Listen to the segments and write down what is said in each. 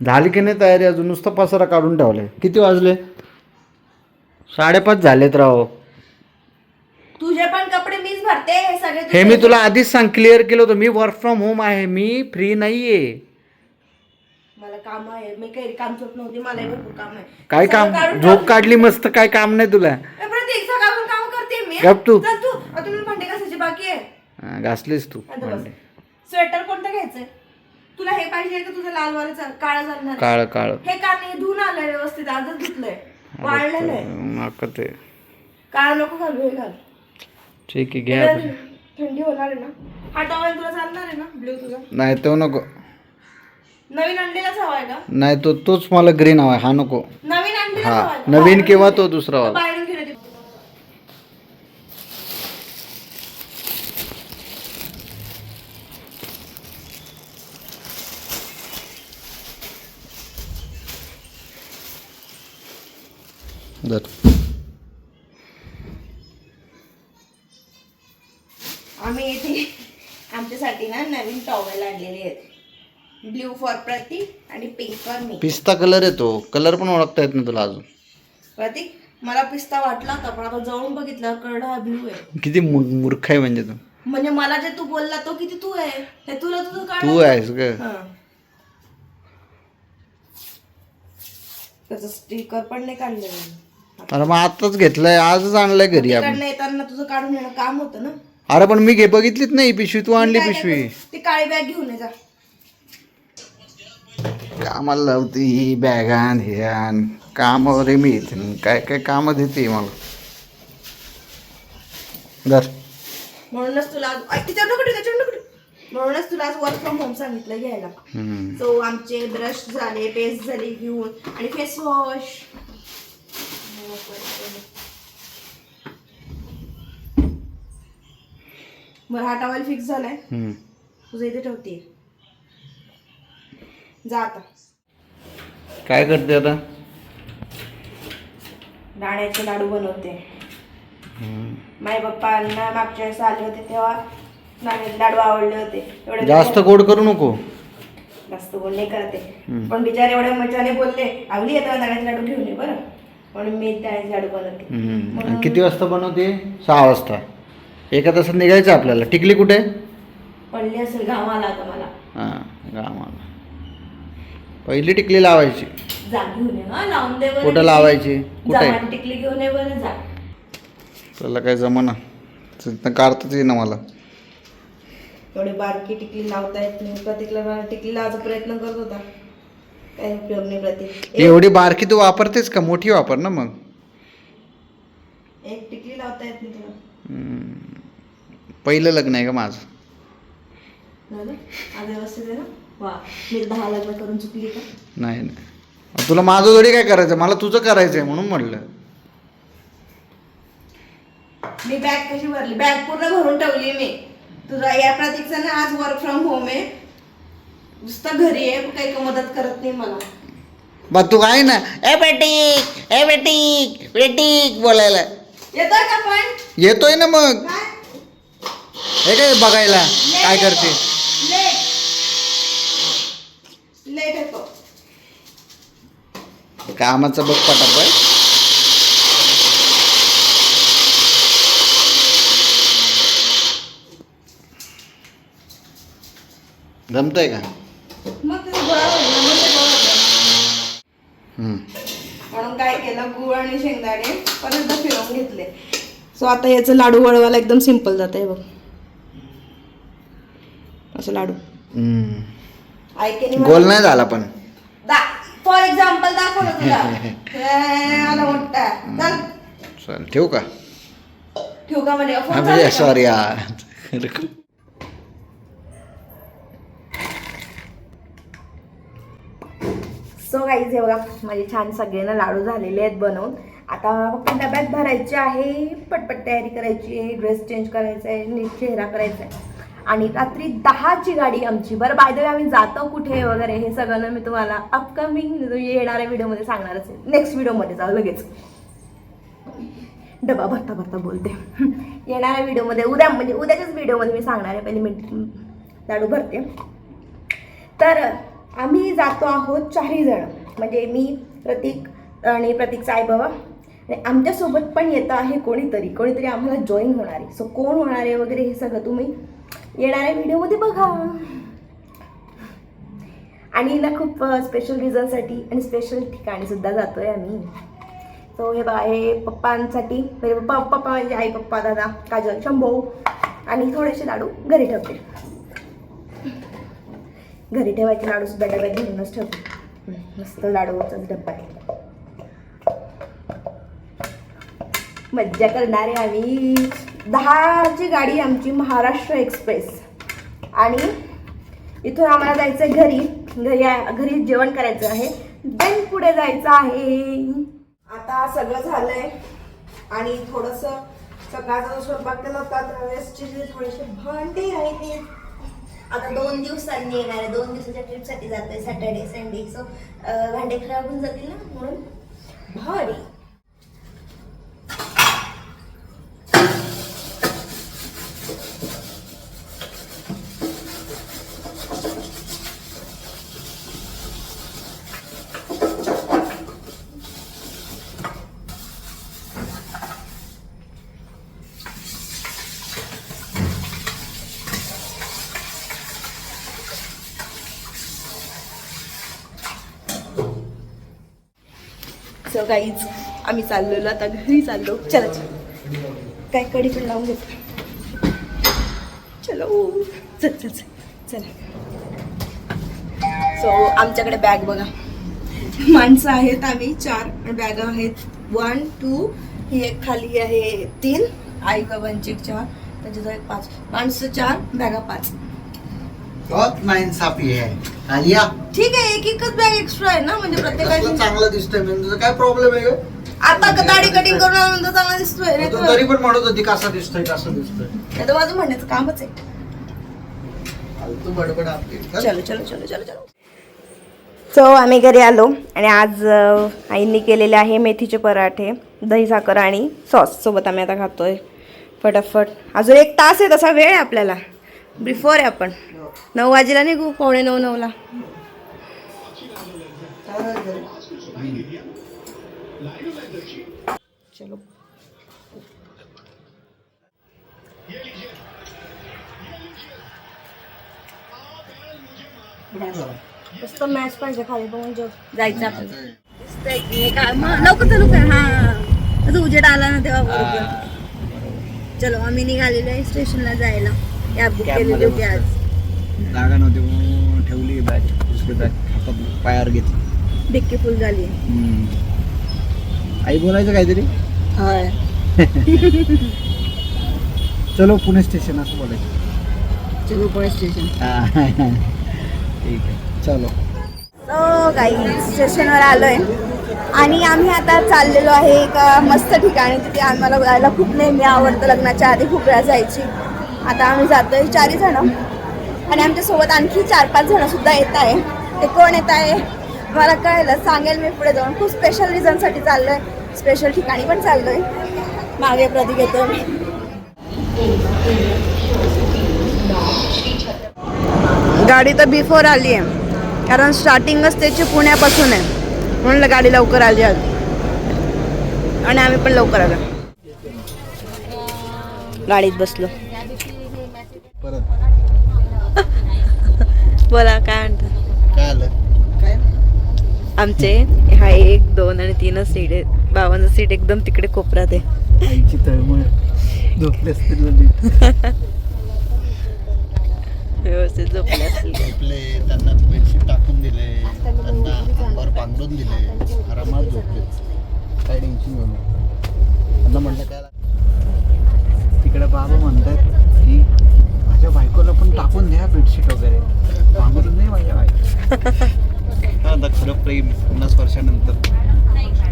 झाली की नाही तयारी अजून नुसतं पसारा काढून ठेवलाय किती वाजले? साडेपाच झालेत राव. तुझे पण कपडे मीच भरते हे सगळे हे मी तुला आधीच सांग क्लिअर केलं होतं मी वर्क फ्रॉम होम आहे मी फ्री नाहीये. मला काम आहे मी काही काम झोप नव्हती मला भरपूर काम आहे. काय काम? काढून झोप काढली मस्त काय काम नाही तुला. टाक. ए, प्रतीक सकाळपासून काम करते मी. गप तू. चल तू. आता मी भांडे घासायची बाकी आहे. हा, घासलीस तू आता बस. स्वेटर कोणतं घ्यायचंय? तुला हे पाहिजे का तुझं लाल वाला काळा आहे? काळ काळ. हे कान धुवून आलंय व्यवस्थित आजच धुतलंय. वाळलेलं आहे. नका ते काळा नको घालू हे घाल. ठीक आहे घ्या आता. थंडी होणार आहे ना? हा टॉवेल तुला चालणार आहे ना? ब्ल्यू तुझा? नाही तो नको. नवीन अंडीलाच हवाय का? नाही तो तोच मला ग्रीन हवा हा नको. नवीन अंडीलाच हा. हवाय का? नवीन किंवा. तो दुसरा वाला घेऊन येते. जर आम्ही इथे आमच्यासाठी ना नवीन टॉवेल आणलेले आहेत. ब्ल्यू फॉर प्रतीक आणि पिंक फॉर मी पिस्ता कलर येतो. कलर पण ओळखता येत नाही तुला अजून. प्रतीक मला पिस्ता वाटला होता पण आता जाऊन बघितलं करडा हा ब्ल्यू आहे. किती मूर्ख आहे म्हणजे तू. म्हणजे मला जे तू बोलला तो किती तू आहे? हे तुला तुझं तू काढ आहेस ग. त्याचं स्टिकर पण नाही काढलं अरे मग आताच घेतलंय आजच आणलंय घरी आपण. तिकडनं येताना तुझं काढून येणं काम होतं ना? अरे पण मी घे बघितलीच नाही पिशवी तू आणली काय पिशवी. करतो? ती काळी बॅग घेऊन ये जा. कामाला लावते ही बॅग आण हे आण. कामावर आहे मी इथे काय काय काम देते मला? धर. म्हणूनच तुला आज ऐक, तिच्यावर नको ठेवू, त्याच्यावर नको ठेवू. म्हणूनच तुला आज वर्क फ्रॉम होम सांगितलं घ्यायला. हम्म. सो आमचे ब्रश झाले पेस्ट झाली घेऊन. आणि फेस वॉश बरं हा टॉवेल फिक्स झालाय. हम्म. तुझं इथे ठेवते. जा आता. काय करते आता? दाण्याचे लाडू बनवते. माय पप्पांना मागच्या वेळेस आले होते तेव्हा. दाण्याचे लाडू आवडले होते. एवढे जास्त गोड करू नको. जास्त बोलणे करते. पण बिचारे एवढ्या मजाने बोलले आवली येताना दाण्याचे लाडू घेऊन ये बरं. म्हणून मी दाण्याचे लाडू बनवते. हम्म. आणि किती वाजता बनवते? सहा वाजता. एका तासात निघायचं आपल्याला. टिकली कुठे? पडली असेल आता मला. हां गावाला. पहिली टिकली लावायची. जा घेऊन ये हा लावून दे बरं कुठं टिकली. लावायची? कुठे? टिकली घेऊन ये बरं जा. त्याला काय जमना. तिथनं काढताच येईना मला. एवढी बारकी टिकली लावता येत नाही. प्रतीकला टिकली लावायचा प्रयत्न करत होता. काही उपयोग नाही प्रतीक. एक- एवढी बारकी तू वापरतेस का? मोठी वापर ना मग. एक टिकली लावता येत नाही तुला. पहिलं लग्न आहे का माझं? झालं आज व्यवस्थित आहे ना? वा मी तर दहा लग्न करून चुकली का? नाही नाही. तुला माझं थोडी काय करायचं मला तुझं करायचं आहे म्हणून म्हटलं मी बॅग कशी भरली? बॅग पूर्ण भरून ठेवली मी. तुझा या प्रतीकचा ना आज वर्क फ्रॉम होम आहे. नुसतं घरी आहे काही का मदत करत नाही मला. बा तू काय ना? ए बेटिक ए बेटिक बेटिक बोलायला. येतोय का पण? येतोय ना मग. काय? हे काय बघायला? काय करते? कामाचं बघ पटापट. जमतंय का. म्हणून काय केलं गुळ आणि शेंगदाणे परत फिरवून घेतले. सो आता याचं लाडू वळवायला एकदम सिंपल जात आहे बघ. असं लाडू. ऐकेने गोल नाही झाला पण. फॉर एक्झाम्पल दाखवलं तुला. हे, आला मोठा. चल. चल ठेवू का? ठेवू का म्हणे? हा, म्हणजे सॉरी यार सो काहीच हे बघा माझे छान सगळ्यांना लाडू झालेले आहेत बनवून. आता फक्त डब्यात भरायचे आहे पटपट तयारी करायची आहे ड्रेस चेंज करायचा आहे नीट चेहरा करायचा आहे आणि रात्री दहाची गाडी आमची. बरं बाय द वे आम्ही जातो कुठे वगैरे हे सगळं ना मी तुम्हाला अपकमिंग म्हणजे येणाऱ्या व्हिडिओमध्ये सांगणारच आहे. नेक्स्ट व्हिडिओमध्ये जाऊ लगेच. डबा भरता भरता बोलते. येणाऱ्या व्हिडिओमध्ये उद्या म्हणजे उद्याच्याच व्हिडिओमध्ये मी सांगणार आहे. पहिले मी लाडू भरते. तर आम्ही जातो आहोत चारही जण. म्हणजे मी प्रतीक आणि प्रतीकचा आई बाबा आणि आमच्यासोबत पण येतं आहे कोणीतरी. कोणीतरी आम्हाला जॉईन होणार आहे. सो कोण होणार आहे वगैरे हे सगळं तुम्ही येणाऱ्या व्हिडिओमध्ये बघा. आणि हिला खूप स्पेशल रिझनसाठी आणि स्पेशल ठिकाणी सुद्धा आहे आम्ही. सो हे बघा हे पप्पांसाठी म्हणजे पप्पा पप्पा म्हणजे आई पप्पा दादा काजल शंभू आणि थोडेसे लाडू घरी ठेवते. घरी ठेवायचे लाडू सुद्धा डब्यात घेऊनच ठेवते. मस्त लाडूचाच डब्बा. आहे मज्जा करणार आहे आम्ही. दहाची गाडी आमची महाराष्ट्र एक्सप्रेस. आणि इथून आम्हाला जायचं आहे घरी घरी घरी जेवण करायचं आहे. देन पुढे जायचं आहे. आता सगळं झालंय. आणि थोडंसं सकाळचा जो स्वयंपाक केला होता त्यावेळेसचे थोडीशी भांडी आहे ती. आता दोन दिवसांनी येणार आहे. दोन दिवसाच्या ट्रिपसाठी जातोय सॅटर्डे संडे सो भांडे खराब होऊन जातील ना म्हणून? भारी. सो काहीच आम्ही चाललेलो आता घरी चाललो. चला चला. काय कडी पण लावून घेतो. चलो. चल चल चल. चला. सो आमच्याकडे बॅग बघा. माणसं आहेत आम्ही चार बॅग आहेत. वन टू ही एक खाली आहे तीन. आई बाबांची एक चार त्याच्याजवळ एक पाच. माणसं चार बॅगा पाच. बहुत नाइंसाफी आलिया ठीक आहे एक एकच बॅग एक्स्ट्रा आहे ना? म्हणजे प्रत्येकाची चांगलं दिसतंय म्हणजे तुझं काय प्रॉब्लेम आहे ग? आता का दाढी कटिंग करून म्हणतो चांगला दिसतोय नाही तू तर- तरी पण म्हणत होती कसा दिसतोय कसा दिसतोय? नाही तर माझं म्हणण्याचं कामच आहे. तू बडबड आपली. चलो. चलो चलो चलो चलो सो आम्ही घरी आलो आणि आज अ, आईंनी केलेले आहे मेथीचे पराठे दही साखर आणि सॉस सोबत आम्ही आता खातोय. फटाफट. अजून एक तास आहे तसा वेळ आहे आपल्याला. बिफोर आहे आपण. नऊ वाजेला निघू पावणे नऊ नऊला. चलो. मस्त मॅच पाहिजे खाली बघून जायचं मग लवकर चालू कर हा. उजेड आला ना तेव्हा बरोबर. चलो आम्ही निघालेलो आहे स्टेशनला जायला. कॅब बुक केलेली होती आज. जागा नव्हती म्हणून ठेवली बॅग दुसरी बॅग हातात पायावर घेतली. डिक्की फुल झाली. आई बोलायचं काहीतरी? होय. चलो पुणे स्टेशन असं बोलायचं. चलो पुणे स्टेशन. ठीक आहे. चलो. सो काही स्टेशनवर आलोय. आणि आम्ही आता चाललेलो आहे एका मस्त ठिकाणी. तिथे आम्हाला जायला खूप नेहमी आवडतं. लग्नाच्या आधी खूप वेळा जायची. आता आम्ही जातोय चारही जण. आणि आमच्यासोबत आणखी चार पाच जण सुद्धा येत आहे. ते कोण येत आहे? मला कळलं सांगेल मी पुढे जाऊन. खूप स्पेशल रिझनसाठी चाललोय. स्पेशल ठिकाणी पण चाललो आहे मागे प्रतीक येतोय. गाडी तर बिफोर आली आहे. कारण स्टार्टिंगच त्याची पुण्यापासून आहे. म्हणलं गाडी लवकर आली आज. आणि आम्ही पण लवकर आलो. गाडीत बसलो. बोला काय म्हणता? आमचे हा एक दोन आणि तीनच सीट आहेत. बाबांचं सीट एकदम तिकडे कोपऱ्यात आहे. झोपले. व्यवस्थित झोपले असतील. झोपले त्यांना बेडशीट टाकून दिले त्यांना अंगावर पांघरून दिले आरामात झोपले. काय टेन्शन त्यांना काय तिकडे बाबा म्हणतात की माझ्या बायकोला पण टाकून द्या बेडशीट वगैरे. पांघरून नाही माझ्या बायको आता खरं प्रेम पन्नास वर्षानंतर.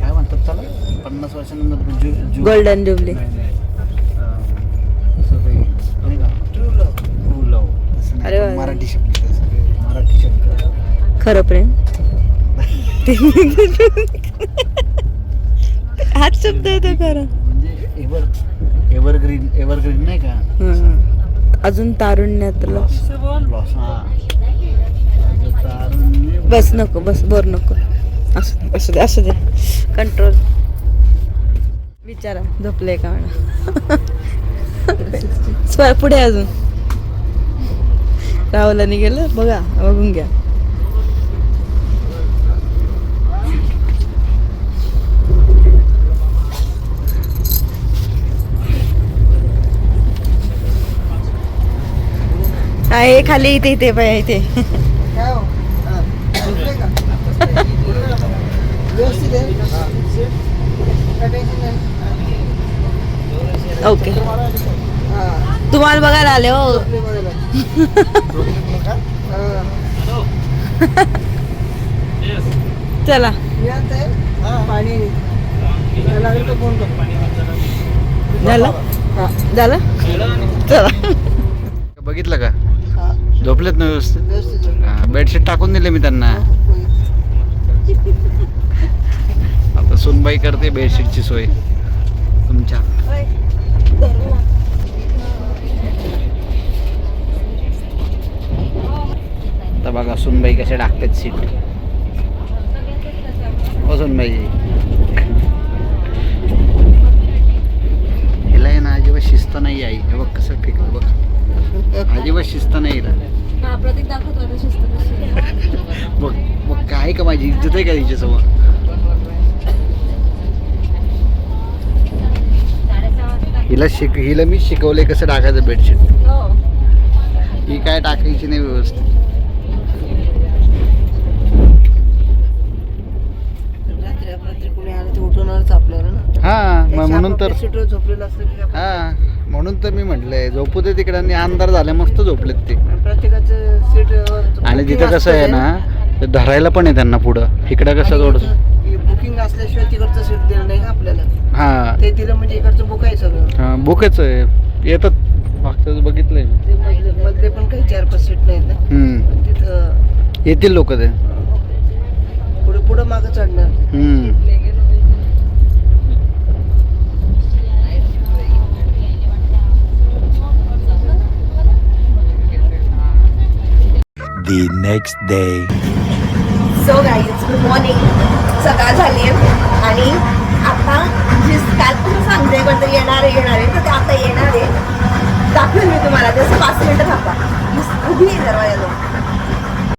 काय म्हणतात त्याला? पन्नास वर्षानंतर गोल्डन जुबली अरे. मराठी शब्द मराठी शब्द खरं प्रेम. हाच शब्द आहे तो खरं. म्हणजे एव्हर एव्हरग्रीन एव्हरग्रीन नाही का. अजून तारुण्यातलं. बस नको बस बोर नको. असू दे असू दे असू दे. कंट्रोल विचारा झोपले का म्हणा पुढे अजून. राहुलाने गेलं बघा बघून घ्या. आहे खाली इथे इथे पाय इथे. ओके. तुम्हाला बघायला आले हो. चला. झालं? झालं? चला बघितलं का? झोपलेत ना व्यवस्थित? बेडशीट टाकून दिले मी त्यांना. आता सुनबाई करते बेडशीटची सोय. तुमच्या. आता बघा सुनबाई कशा टाकतात सीट. हो सुनबाई. हिला आहे ना अजिबात शिस्त नाही आई हे बघ कसं फेकलं बघ. अजिबात शिस्त नाही प्रतीक दाखवतो शिस्त बघ मग काय का माझी इज्जत आहे का तिच्यासमोर? हिला शिक हिला मी शिकवलंय कसं टाकायचं बेडशीट ही. काय टाकायची नाही व्यवस्थित. हा मग म्हणून तर हा. म्हणून तर मी म्हटलंय झोपू दे तिकडे. आणि अंधार झाले मस्त झोपलेत ते. प्रत्येकाचं सीट आणि तिथं कसं आहे ना ते. धरायला पण आहे त्यांना पुढं. इकडं कसं थोडस बुकिंग असल्याशिवाय तिकडचं सीट दिलं नाही का आपल्याला? हा. ते दिलं म्हणजे इकडचं बुक आहे सगळं. हा बुकच आहे. येतात. मागचं बघितलंय मी. ते मधले मधले पण काही चार पाच सीट नाहीत ना. हम्म. तिथं येतील लोक ते. पुढे पुढं मागं चढणार. हम्म. The next day. So guys, good morning सकाळ झाली आहे आणि आता जी कालपासून सांगते पण कोणतरी येणार आहे येणार आहे तर ते आता येणार आहे. दाखवेल मी तुम्हाला जसं पाच मिनिटं थांबा. उभी आहे दरवाजाजवळ